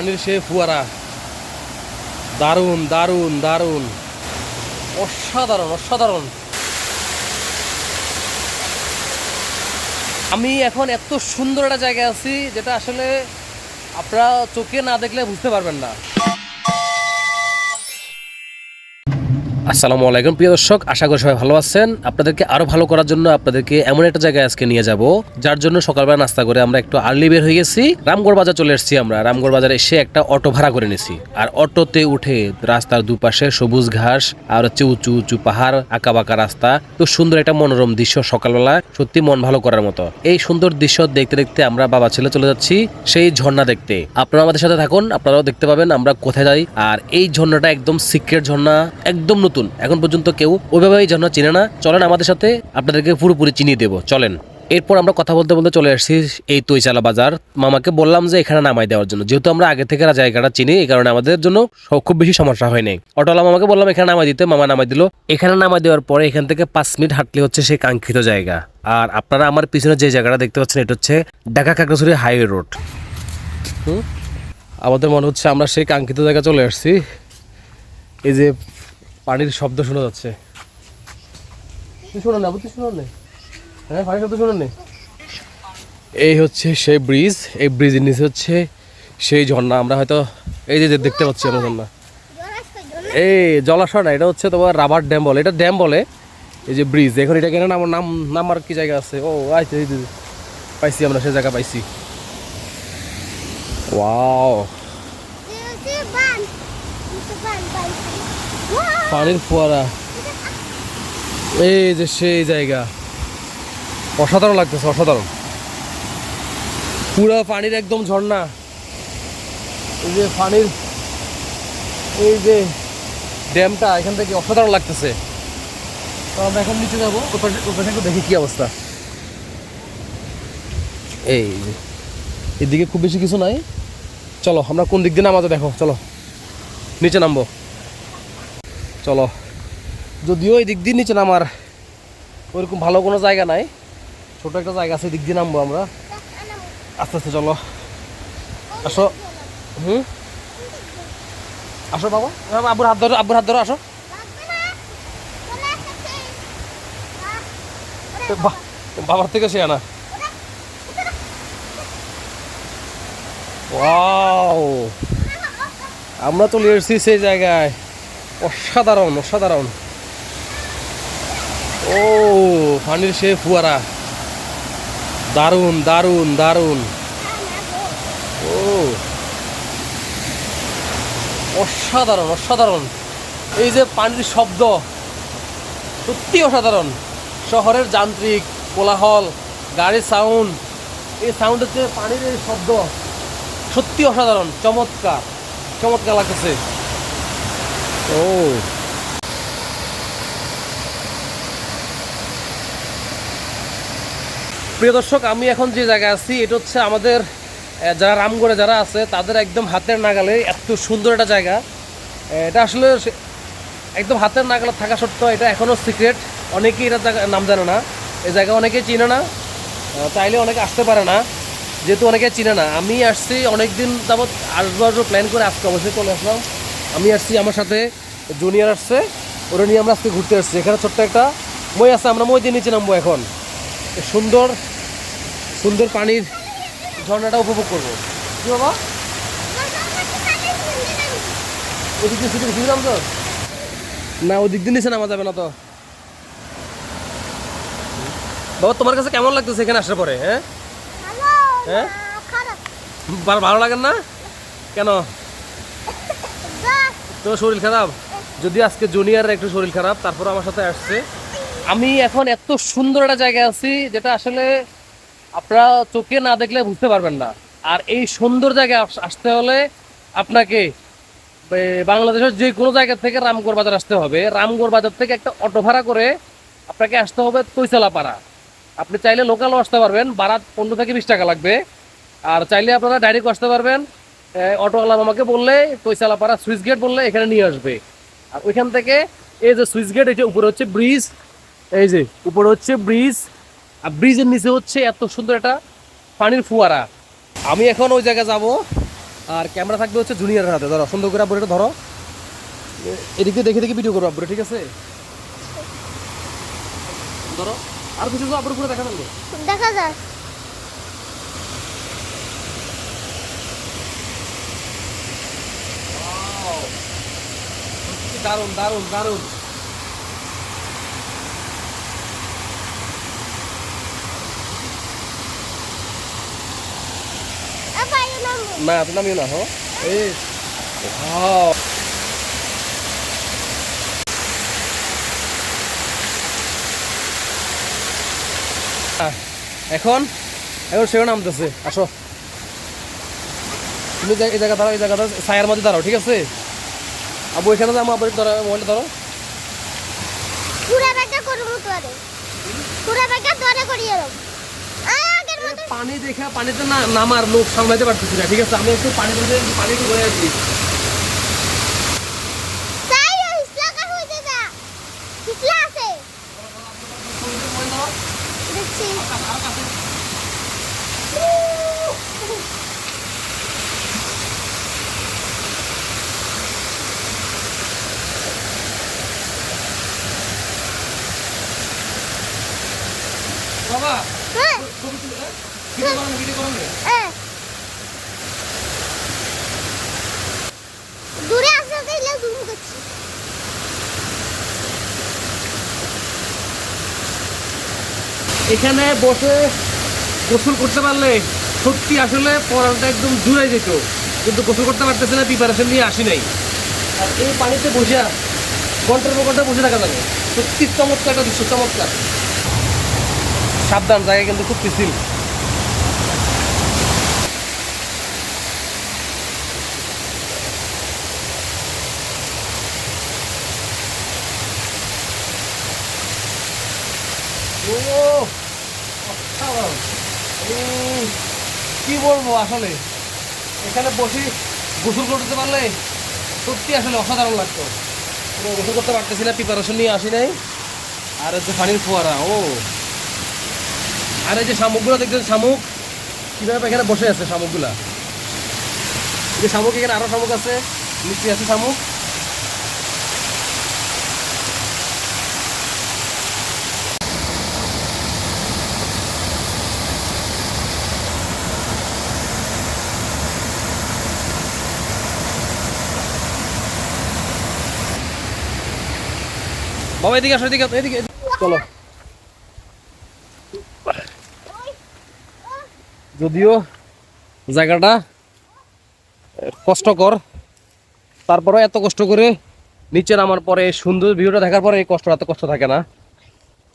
পানির সে ফুয়ারা। দারুণ দারুণ দারুণ। অসাধারণ অসাধারণ। আমি এখন এত সুন্দর একটা জায়গায় আছি, যেটা আসলে আপনারা চোখে না দেখলে বুঝতে পারবেন না। আসসালামু আলাইকুম। প্রিয় দর্শক, আশা করি সবাই ভালো আছেন। আপনাদেরকে আরও ভালো করার জন্য আপনাদেরকে এমন একটা জায়গায় আজকে নিয়ে যাব, যার জন্য সকালবেলা নাস্তা করে আমরা একটু আর্লি বের হয়ে গেছি। রামগড় বাজার চলে এসেছি আমরা। রামগড় বাজারে এসে একটা অটো ভাড়া করে নিছি আর অটোতে উঠে রাস্তার দুপাশে সবুজ ঘাস, আর হচ্ছে উঁচু উঁচু পাহাড় আঁকা বাঁকা রাস্তা। তো সুন্দর একটা মনোরম দৃশ্য সকালবেলা, সত্যি মন ভালো করার মতো। এই সুন্দর দৃশ্য দেখতে দেখতে আমরা বাবা ছেলে চলে যাচ্ছি সেই ঝর্ণা দেখতে। আপনারা আমাদের সাথে থাকুন, আপনারাও দেখতে পাবেন আমরা কোথায় যাই। আর এই ঝর্ণাটা একদম সিক্রেট ঝর্ণা, একদম নতুন। এখন পর্যন্ত কেউ ওইভাবেই যেন চিনে না। চলেন আমাদের সাথে, আপনাদেরকে পুরোপুরি চিনিয়ে দেবো। চলেন। এরপর আমরা কথা বলতে বলতে চলে আসছি এই তৈচালা বাজার। মামাকে বললাম যে এখানে নামাই দেওয়ার জন্য। যেহেতু আমরা আগে থেকে জায়গাটা চিনি, এই কারণে আমাদের জন্য খুব বেশি সমস্যা হয়নি অটোলা মামাকে বললাম, এখানে নামাই দিতে। মামা নামাই দিল। এখানে নামাই দেওয়ার পরে এখান থেকে পাঁচ মিনিট হাঁটলে হচ্ছে সেই কাঙ্ক্ষিত জায়গা। আর আপনারা আমার পিছনে যে জায়গাটা দেখতে পাচ্ছেন, এটা হচ্ছে ঢাকা কাকড়াছড়ি হাইওয়ে রোড। আমাদের মনে হচ্ছে আমরা সেই কাঙ্ক্ষিত জায়গা চলে আসছি। এই যে পানির শব্দ শোনা যাচ্ছে। শোনো না শোনো হ্যাঁ শব্দ শোনো এই হচ্ছে সেই ব্রিজ, এই ব্রিজের নিচে হচ্ছে সেই ঝর্ণা। আমরা হয়তো এই যে দেখতে পাচ্ছি আমরা ঝর্ণা। এই জলাশয় না, এটা হচ্ছে তোমার রাবার ড্যাম বলে। এটা ড্যাম বলে, এই যে ব্রিজ। এখন এটা কেন নাম নাম নামার কি জায়গা আছে? ও আচ্ছা এই পাইছি আমরা সেই জায়গা পাইছি। ওয়াও। পানির ফোয়ারা। এই যে সেই জায়গা। অসাধারণ লাগতেছে, অসাধারণ। পুরো পানির একদম ঝর্ণা। এই যে পানির, এই যে ড্যামটা, এখান থেকে অসাধারণ লাগতেছে। তো আমরা এখন নিচে যাব একটু দেখি কি অবস্থা। এই যে, এদিকে খুব বেশি কিছু নাই। চলো, আমরা কোন দিক দিয়ে নামাতে দেখো, চলো। নিচে নামবো। চলো। যদিও এই দিক দিয়ে নিচে নামার ওইরকম ভালো কোনো জায়গা নাই। ছোট একটা জায়গা আছে দিক দিয়ে নামবো আমরা। আস্তে আস্তে চলো। আসো। হুম? আসো বাবা। বাবা, আব্বুর হাত ধরো আব্বুর হাত ধরো আসো। বাবার থেকে সে আনা। আমরা চলে এসেছি সেই জায়গায়। অসাধারণ অসাধারণ। ও পানির সে ফুয়ারা। দারুণ দারুণ দারুণ। ও। অসাধারণ অসাধারণ। এই যে পানির শব্দ, সত্যি অসাধারণ। শহরের যান্ত্রিক, কোলাহল, গাড়ির সাউন্ড এই সাউন্ড হচ্ছে পানির এই শব্দ, সত্যি অসাধারণ, চমৎকার চমৎকার লাগতেছে। ও। প্রিয় দর্শক, আমি এখন যে জায়গায় আছি, এটা হচ্ছে আমাদের যারা রামগড়ে যারা আছে, তাদের একদম হাতের নাগালে এত সুন্দর একটা জায়গা। এটা আসলে একদম হাতের নাগালে থাকা সত্ত্বেও এটা এখনও সিক্রেট। অনেকেই এটা নাম জানে না। এই জায়গা অনেকেই চিনে না। চাইলে অনেকে আসতে পারে না। যেহেতু অনেকে চিনে না। আমি আসছি অনেক দিন যাবৎ আসবার প্ল্যান করে আজকে অবশ্যই চলে আসলাম। আমি আসছি আমার সাথে জুনিয়র আসছে ওরা নিয়ে আমরা আজকে ঘুরতে আসছি। এখানে ছোট্ট একটা মই আছে আমরা মই দিয়ে নিচে নামবো এখন। সুন্দর সুন্দর পানির ঝর্ণাটা উপভোগ করব। কি বাবা? ওদিক দিয়ে শুধু শুনলাম তো না ওদিক দিয়ে নিচে নামা যাবে না তো। বাবা তোমার কাছে কেমন লাগতেছে এখানে আসার পরে হ্যাঁ? হ্যাঁ? ভালো ভালো লাগে না? কেন? তোর শরীর খারাপ? যদি আজকে জুনিয়র একটু শরীর খারাপ, তারপর আমার সাথে আসছে। আমি এখন এত সুন্দর একটা জায়গায় আছি, যেটা আসলে আপনারা চোখে না দেখলে বুঝতে পারবেন না। আর এই সুন্দর জায়গায় আসতে হলে আপনাকে বাংলাদেশের যে কোনো জায়গা থেকে রামগড় বাজার আসতে হবে। রামগড় বাজার থেকে একটা অটো ভাড়া করে আপনাকে আসতে হবে তৈতলাপাড়া আপনি চাইলে লোকালও আসতে পারবেন, ভাড়া পনেরো থেকে বিশ টাকা লাগবে। আর চাইলে আপনারা ডাইরেক্ট আসতে পারবেন। অটোওয়ালা আমাকে বললে তৈসালাপাড়া সুইচ গেট বললে এখানে নিয়ে আসবে। আর ওইখান থেকে এই যে সুইচ গেট যে উপরে হচ্ছে ব্রিজ, এই যে উপরে হচ্ছে ব্রিজ, আর ব্রিজের নিচে হচ্ছে এত সুন্দর একটা পানির ফুয়ারা। আমি এখন ওই জায়গায় যাব, আর ক্যামেরা থাকবে হচ্ছে জুনিয়রের হাতে। ধরো, সুন্দর করে একটু ধরো। এদিকে দেখে দেখে ভিডিও করব আব্বুরে ঠিক আছে? ধরো, আর কিছু আব্বুর পুরো দেখা যাবে। দেখা যাক। দারুণ দারুণ দারুণ। না এত নামিও না হো। এই এখন এখন সেও নামতেছে আসো। তুমি এই জায়গা দাঁড়াও এই জায়গা দাঁড়াও ছায়ার মধ্যে দাঁড়াও ঠিক আছে? আবু এখানে যাব আবার ধরো মোবাইলটা ধরো। পুরা ব্যাগটা করব তোরে পুরা ব্যাগটা তোরে করিয়ে মতো। পানি দেখা পানিতে না নামার লোক সামলাইতে পারতেছি না ঠিক আছে? আমি একটু পানি পানি একটু তাই হিসলা কার হইতে যা হিসলা আছে দেখছি বাবা হ্যাঁ ছবি তুলে হ্যাঁ? ভিডিও করো ভিডিও করো এ দূরে জুম করছি। এখানে বসে গোসল করতে পারলে সত্যি আসলে পড়াটা একদম জুড়াই যেত। কিন্তু গোসল করতে পারতেছে না প্রিপারেশন নিয়ে আসি নাই। আর এই পানিতে বসে ঘণ্টার পর ঘণ্টা বসে থাকা যাবে সত্যি চমৎকার একটা দৃশ্য চমৎকার। সাবধান, জায়গা কিন্তু খুব পিছিল। কি বলব আসলে? এখানে বসে গোসল করতে পারলে সত্যি আসলে অসাধারণ লাগতো। গোসল করতে পারতেছি না প্রিপারেশন নিয়ে আসি নাই। আর হচ্ছে পানির ফোয়ারা, ও। আর এই যে শামুকগুলো দেখছেন, শামুক? কীভাবে এখানে বসে আছে শামুকগুলা? এই যে শামুক, এখানে আরও শামুক আছে, মিষ্টি আছে শামুক। বাবা এদিকে আসো, এদিকে এদিকে। চলো। যদিও জায়গাটা কষ্টকর তারপরে এত কষ্ট করে নিচে নামার পরে সুন্দর ভিউটা দেখার পরে এই কষ্ট এত কষ্ট থাকে না।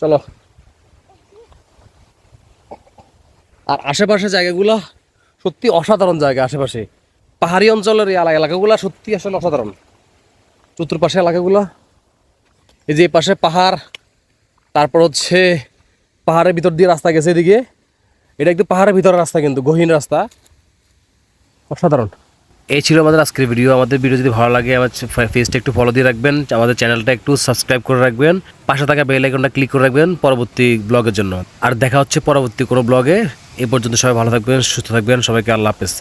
চলো। আর আশেপাশে জায়গাগুলো সত্যি অসাধারণ জায়গা আশেপাশে। পাহাড়ি অঞ্চলের এই এলা- এলাকাগুলো সত্যি আসলে অসাধারণ। চতুর্পাশে এলাকাগুলো, এই যে পাশে পাহাড়, তারপর হচ্ছে পাহাড়ের ভিতর দিয়ে রাস্তা গেছে এদিকে। এটা একটু পাহাড়ের ভিতরে রাস্তা কিন্তু, গহীন রাস্তা। অসাধারণ। এই ছিল আমাদের আজকের ভিডিও আমাদের ভিডিও যদি ভালো লাগে, আমার ফেসটা একটু ফলো দিয়ে রাখবেন। আমাদের চ্যানেলটা একটু সাবস্ক্রাইব করে রাখবেন। পাশে থাকা বেল আইকনটা ক্লিক করে রাখবেন পরবর্তী ব্লগের জন্য। আর দেখা হচ্ছে পরবর্তী কোনো ব্লগে এ পর্যন্ত সবাই ভালো থাকবেন, সুস্থ থাকবেন। সবাইকে আল্লাহ হাফেজ।